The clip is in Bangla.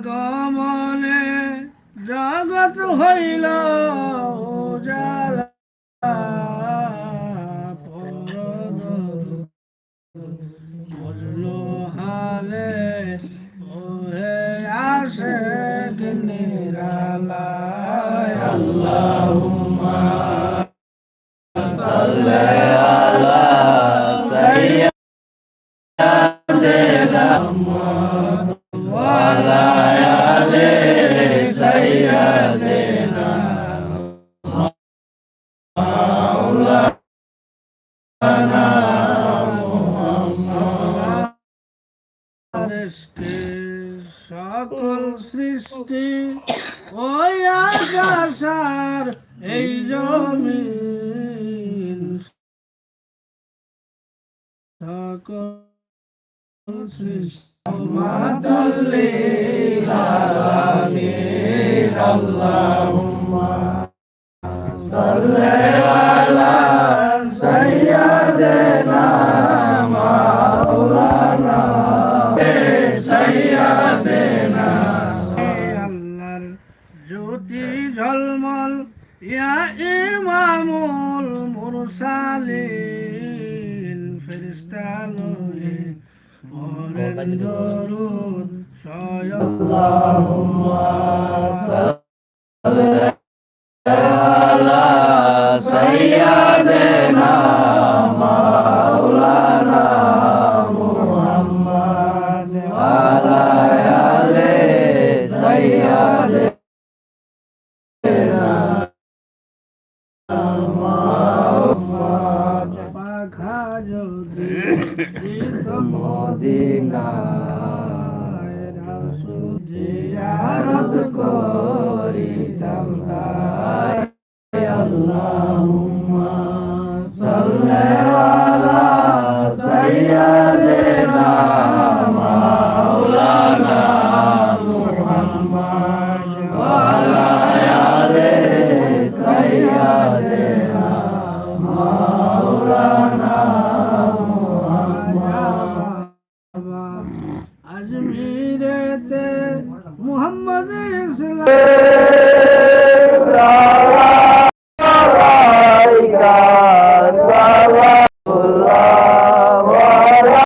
আগমনে জগৎ হইল হালে ওহে আসে নিরালায়। আল্লাহুম্মা সৃষ্টি সকল সৃষ্টি ওই আকাশার এই জমিন। সকল সৃষ্টি মাতাল্লিল আলামিন আল্লাহুম্মা জ্যোতি ঝলমল? ইয়া ইমামুল মুরসালিন ফেরেশতা লয়ে পড়েন দরুদ স্বয়ং আল্লাহুম্মা পাখা মদিনায় রাসূল জিয়ারত করিতাম হায় আল্লাহুম্মা সাল্লি আলা সাইয়্যিদিনা মাওলানা মুহাম্মদ মোহাম্মদ ইসলাম